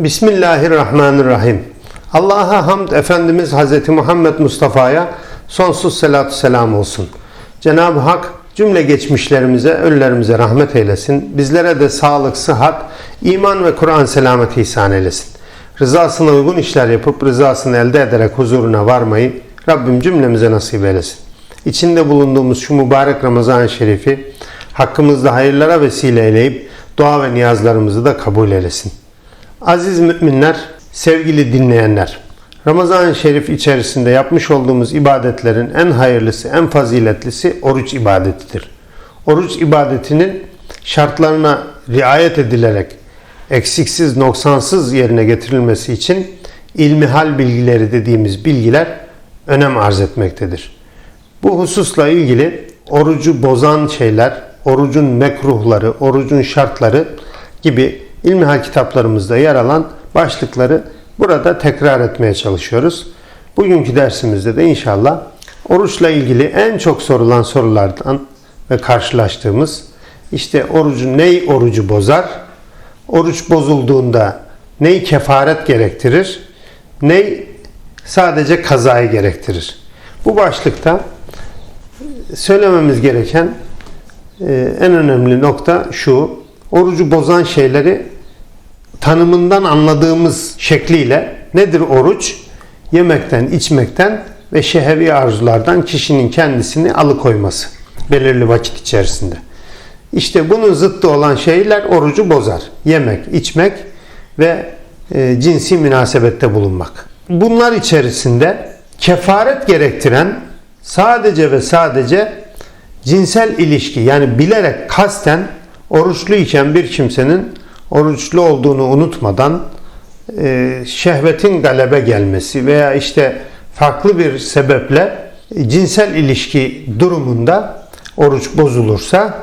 Bismillahirrahmanirrahim. Allah'a hamd Efendimiz Hz. Muhammed Mustafa'ya sonsuz selatü selam olsun. Cenab-ı Hak cümle geçmişlerimize, ölülerimize rahmet eylesin. Bizlere de sağlık, sıhhat, iman ve Kur'an selameti ihsan eylesin. Rızasına uygun işler yapıp rızasını elde ederek huzuruna varmayı Rabbim cümlemize nasip eylesin. İçinde bulunduğumuz şu mübarek Ramazan-ı Şerif'i hakkımızda hayırlara vesile eyleyip dua ve niyazlarımızı da kabul eylesin. Aziz müminler, sevgili dinleyenler, Ramazan-ı Şerif içerisinde yapmış olduğumuz ibadetlerin en hayırlısı, en faziletlisi oruç ibadetidir. Oruç ibadetinin şartlarına riayet edilerek eksiksiz, noksansız yerine getirilmesi için ilmihal bilgileri dediğimiz bilgiler önem arz etmektedir. Bu hususla ilgili orucu bozan şeyler, orucun mekruhları, orucun şartları gibi ilmihal kitaplarımızda yer alan başlıkları burada tekrar etmeye çalışıyoruz. Bugünkü dersimizde de inşallah oruçla ilgili en çok sorulan sorulardan ve karşılaştığımız işte orucu ney orucu bozar? Oruç bozulduğunda ney kefaret gerektirir? Ney sadece kazayı gerektirir? Bu başlıkta söylememiz gereken e, en önemli nokta şu. Orucu bozan şeyleri tanımından anladığımız şekliyle nedir oruç? Yemekten, içmekten ve şehevi arzulardan kişinin kendisini alıkoyması belirli vakit içerisinde. İşte bunun zıttı olan şeyler orucu bozar. Yemek, içmek ve e, cinsi münasebette bulunmak. Bunlar içerisinde kefaret gerektiren sadece ve sadece cinsel ilişki yani bilerek kasten oruçluyken bir kimsenin oruçlu olduğunu unutmadan e, şehvetin galebe gelmesi veya işte farklı bir sebeple cinsel ilişki durumunda oruç bozulursa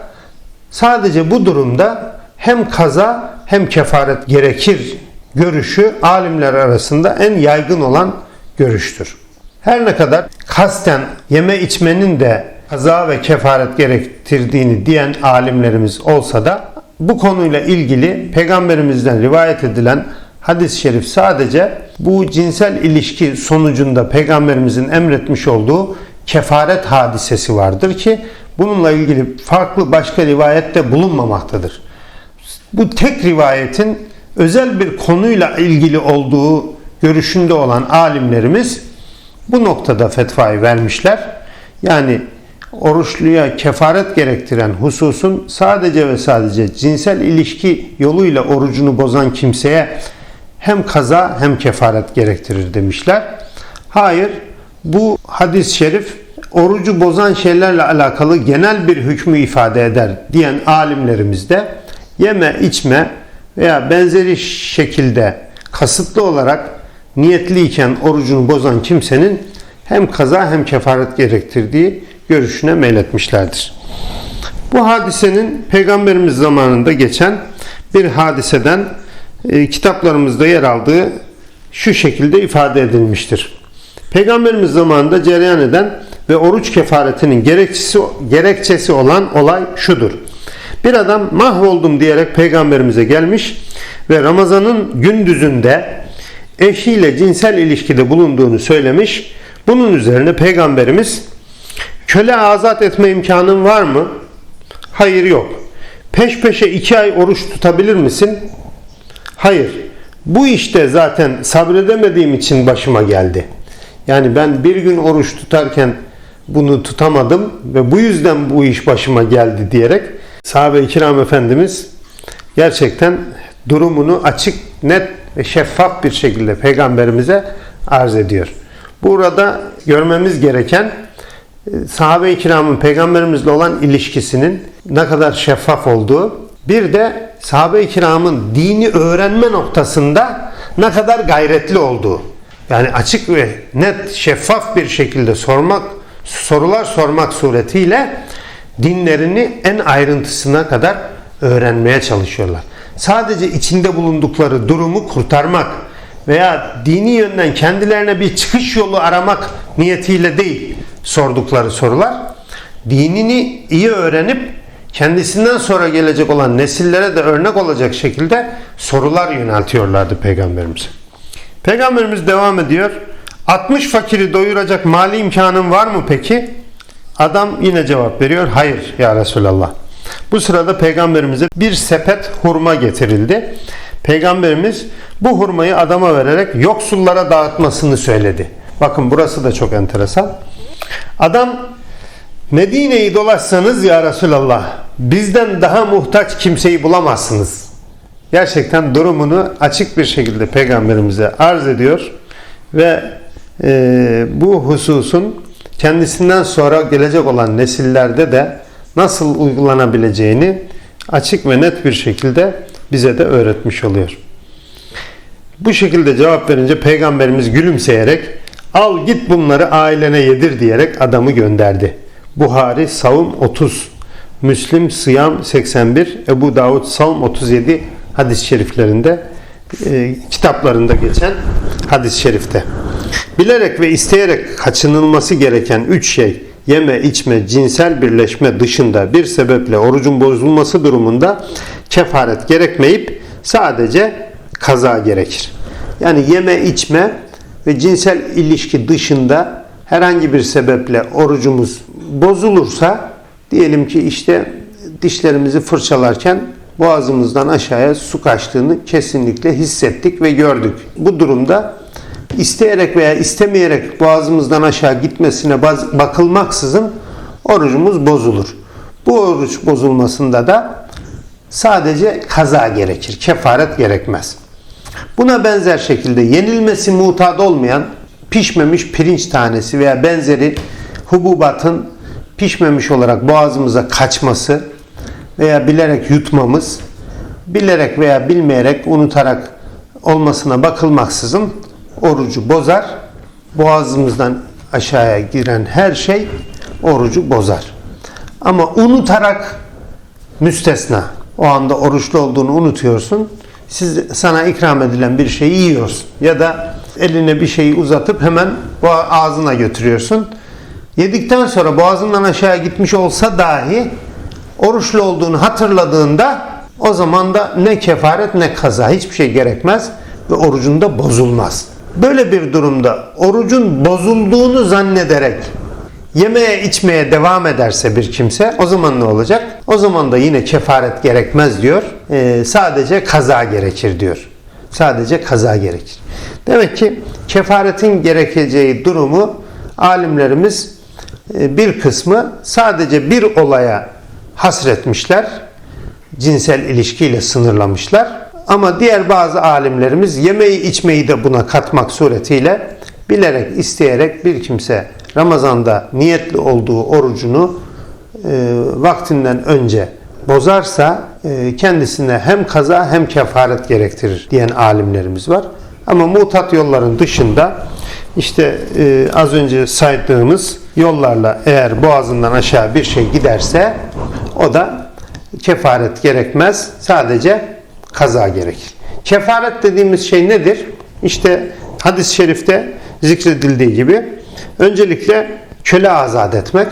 sadece bu durumda hem kaza hem kefaret gerekir görüşü alimler arasında en yaygın olan görüştür. Her ne kadar kasten yeme içmenin de kaza ve kefaret gerektirdiğini diyen alimlerimiz olsa da bu konuyla ilgili peygamberimizden rivayet edilen hadis-i şerif sadece bu cinsel ilişki sonucunda peygamberimizin emretmiş olduğu kefaret hadisesi vardır ki bununla ilgili farklı başka rivayette bulunmamaktadır. Bu tek rivayetin özel bir konuyla ilgili olduğu görüşünde olan alimlerimiz bu noktada fetvayı vermişler. Yani oruçluya kefaret gerektiren hususun sadece ve sadece cinsel ilişki yoluyla orucunu bozan kimseye hem kaza hem kefaret gerektirir demişler. Hayır, bu hadis-i şerif orucu bozan şeylerle alakalı genel bir hükmü ifade eder diyen alimlerimiz de yeme, içme veya benzeri şekilde kasıtlı olarak niyetliyken orucunu bozan kimsenin hem kaza hem kefaret gerektirdiği görüşüne meyletmişlerdir. Bu hadisenin Peygamberimiz zamanında geçen bir hadiseden e, kitaplarımızda yer aldığı şu şekilde ifade edilmiştir. Peygamberimiz zamanında cereyan eden ve oruç kefaretinin gerekçesi, gerekçesi olan olay şudur. Bir adam mahvoldum diyerek peygamberimize gelmiş ve Ramazan'ın gündüzünde eşiyle cinsel ilişkide bulunduğunu söylemiş. Bunun üzerine peygamberimiz köle azat etme imkanın var mı? Hayır yok. Peş peşe iki ay oruç tutabilir misin? Hayır. Bu işte zaten sabredemediğim için başıma geldi. Yani ben bir gün oruç tutarken bunu tutamadım ve bu yüzden bu iş başıma geldi diyerek sahabe-i kiram efendimiz gerçekten durumunu açık, net ve şeffaf bir şekilde peygamberimize arz ediyor. Burada görmemiz gereken sahabe-i kiramın peygamberimizle olan ilişkisinin ne kadar şeffaf olduğu, bir de sahabe-i kiramın dini öğrenme noktasında ne kadar gayretli olduğu. Yani açık ve net, şeffaf bir şekilde sormak, sorular sormak suretiyle dinlerini en ayrıntısına kadar öğrenmeye çalışıyorlar. Sadece içinde bulundukları durumu kurtarmak veya dini yönden kendilerine bir çıkış yolu aramak niyetiyle değil sordukları sorular. Dinini iyi öğrenip kendisinden sonra gelecek olan nesillere de örnek olacak şekilde sorular yöneltiyorlardı peygamberimize. Peygamberimiz devam ediyor. 60 fakiri doyuracak mali imkanın var mı peki? Adam yine cevap veriyor. Hayır ya Resulallah. Bu sırada peygamberimize bir sepet hurma getirildi. Peygamberimiz bu hurmayı adama vererek yoksullara dağıtmasını söyledi. Bakın burası da çok enteresan. Adam Medine'yi dolaşsanız ya Resulallah bizden daha muhtaç kimseyi bulamazsınız. Gerçekten durumunu açık bir şekilde peygamberimize arz ediyor ve e, bu hususun kendisinden sonra gelecek olan nesillerde de nasıl uygulanabileceğini açık ve net bir şekilde bize de öğretmiş oluyor. Bu şekilde cevap verince peygamberimiz gülümseyerek al git bunları ailene yedir diyerek adamı gönderdi. Buhari Savun 30, Müslim Sıyam 81, Ebu Davud Savun 37 hadis-i şeriflerinde e, kitaplarında geçen hadis-i şerifte. Bilerek ve isteyerek kaçınılması gereken üç şey yeme, içme, cinsel birleşme dışında bir sebeple orucun bozulması durumunda kefaret gerekmeyip sadece kaza gerekir. Yani yeme, içme ve cinsel ilişki dışında herhangi bir sebeple orucumuz bozulursa diyelim ki işte dişlerimizi fırçalarken boğazımızdan aşağıya su kaçtığını kesinlikle hissettik ve gördük. Bu durumda isteyerek veya istemeyerek boğazımızdan aşağı gitmesine bakılmaksızın orucumuz bozulur. Bu oruç bozulmasında da sadece kaza gerekir, kefaret gerekmez. Buna benzer şekilde yenilmesi mutat olmayan pişmemiş pirinç tanesi veya benzeri hububatın pişmemiş olarak boğazımıza kaçması veya bilerek yutmamız, bilerek veya bilmeyerek unutarak olmasına bakılmaksızın orucu bozar. Boğazımızdan aşağıya giren her şey orucu bozar. Ama unutarak müstesna. O anda oruçlu olduğunu unutuyorsun. Siz sana ikram edilen bir şeyi yiyorsun. Ya da eline bir şeyi uzatıp hemen ağzına götürüyorsun. Yedikten sonra boğazından aşağıya gitmiş olsa dahi oruçlu olduğunu hatırladığında o zaman da ne kefaret ne kaza hiçbir şey gerekmez ve orucun da bozulmaz. Böyle bir durumda orucun bozulduğunu zannederek yemeye içmeye devam ederse bir kimse o zaman ne olacak? O zaman da yine kefaret gerekmez diyor. Ee, sadece kaza gerekir diyor. Sadece kaza gerekir. Demek ki kefaretin gerekeceği durumu alimlerimiz e, bir kısmı sadece bir olaya hasretmişler. Cinsel ilişkiyle sınırlamışlar. Ama diğer bazı alimlerimiz yemeği içmeyi de buna katmak suretiyle bilerek isteyerek bir kimse Ramazan'da niyetli olduğu orucunu e, vaktinden önce bozarsa e, kendisine hem kaza hem kefaret gerektirir diyen alimlerimiz var. Ama mutat yolların dışında işte e, az önce saydığımız yollarla eğer boğazından aşağı bir şey giderse o da kefaret gerekmez. Sadece kaza gerekir. Kefaret dediğimiz şey nedir? İşte hadis-i şerifte zikredildiği gibi öncelikle köle azat etmek.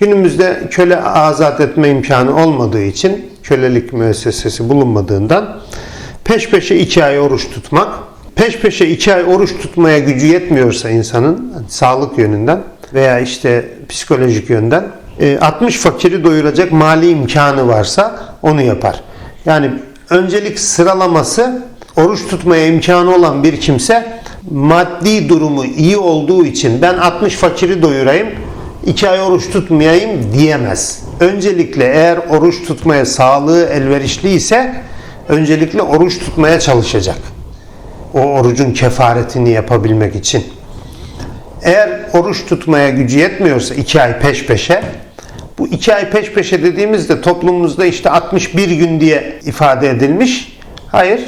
Günümüzde köle azat etme imkanı olmadığı için kölelik müessesesi bulunmadığından peş peşe iki ay oruç tutmak. Peş peşe iki ay oruç tutmaya gücü yetmiyorsa insanın sağlık yönünden veya işte psikolojik yönden 60 e, fakiri doyuracak mali imkanı varsa onu yapar. Yani öncelik sıralaması oruç tutmaya imkanı olan bir kimse maddi durumu iyi olduğu için ben 60 fakiri doyurayım 2 ay oruç tutmayayım diyemez. Öncelikle eğer oruç tutmaya sağlığı elverişli ise öncelikle oruç tutmaya çalışacak. O orucun kefaretini yapabilmek için. Eğer oruç tutmaya gücü yetmiyorsa 2 ay peş peşe bu 2 ay peş peşe dediğimizde toplumumuzda işte 61 gün diye ifade edilmiş. Hayır.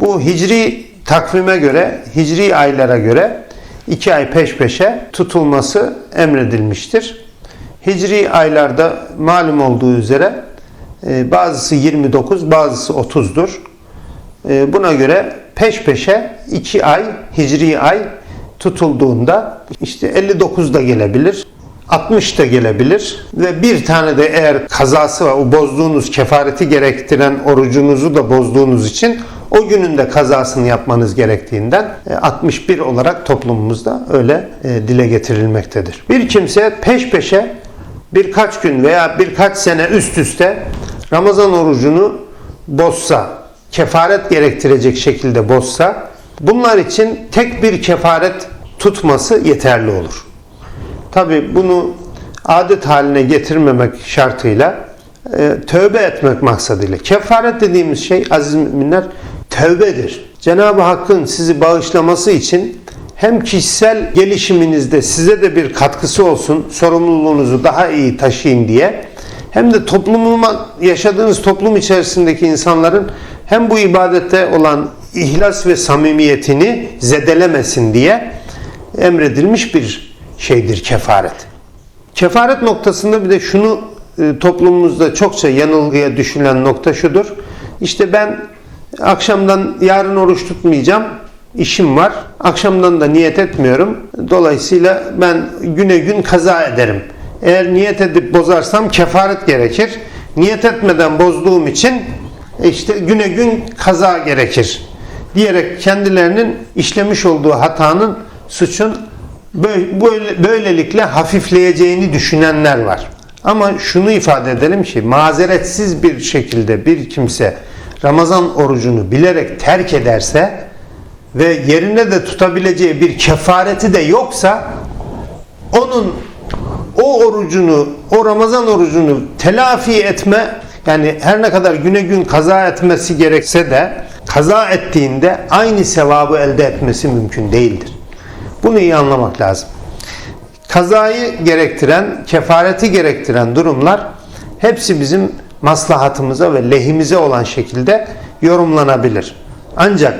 Bu hicri takvime göre, hicri aylara göre 2 ay peş peşe tutulması emredilmiştir. Hicri aylarda malum olduğu üzere e, bazısı 29, bazısı 30'dur. E, buna göre peş peşe 2 ay, hicri ay tutulduğunda işte 59 da gelebilir, 60 da gelebilir ve bir tane de eğer kazası var, o bozduğunuz kefareti gerektiren orucunuzu da bozduğunuz için o günün de kazasını yapmanız gerektiğinden e, 61 olarak toplumumuzda öyle e, dile getirilmektedir. Bir kimse peş peşe birkaç gün veya birkaç sene üst üste Ramazan orucunu bozsa, kefaret gerektirecek şekilde bozsa, bunlar için tek bir kefaret tutması yeterli olur. Tabi bunu adet haline getirmemek şartıyla e, tövbe etmek maksadıyla. Kefaret dediğimiz şey aziz müminler tövbedir. Cenab-ı Hakk'ın sizi bağışlaması için hem kişisel gelişiminizde size de bir katkısı olsun, sorumluluğunuzu daha iyi taşıyın diye hem de toplumuma, yaşadığınız toplum içerisindeki insanların hem bu ibadette olan ihlas ve samimiyetini zedelemesin diye emredilmiş bir şeydir kefaret. Kefaret noktasında bir de şunu e, toplumumuzda çokça yanılgıya düşülen nokta şudur. İşte ben akşamdan yarın oruç tutmayacağım. işim var. Akşamdan da niyet etmiyorum. Dolayısıyla ben güne gün kaza ederim. Eğer niyet edip bozarsam kefaret gerekir. Niyet etmeden bozduğum için işte güne gün kaza gerekir. Diyerek kendilerinin işlemiş olduğu hatanın, suçun böyle, böylelikle hafifleyeceğini düşünenler var. Ama şunu ifade edelim ki mazeretsiz bir şekilde bir kimse Ramazan orucunu bilerek terk ederse ve yerine de tutabileceği bir kefareti de yoksa onun o orucunu, o Ramazan orucunu telafi etme yani her ne kadar güne gün kaza etmesi gerekse de kaza ettiğinde aynı sevabı elde etmesi mümkün değildir. Bunu iyi anlamak lazım. Kazayı gerektiren, kefareti gerektiren durumlar hepsi bizim maslahatımıza ve lehimize olan şekilde yorumlanabilir. Ancak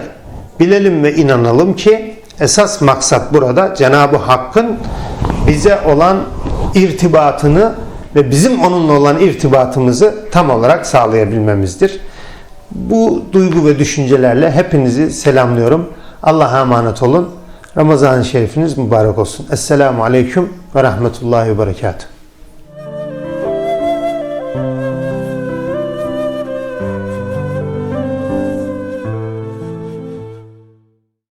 bilelim ve inanalım ki esas maksat burada Cenab-ı Hakk'ın bize olan irtibatını ve bizim onunla olan irtibatımızı tam olarak sağlayabilmemizdir. Bu duygu ve düşüncelerle hepinizi selamlıyorum. Allah'a emanet olun. Ramazan-ı Şerifiniz mübarek olsun. Esselamu Aleyküm ve Rahmetullahi ve Berekatuhu.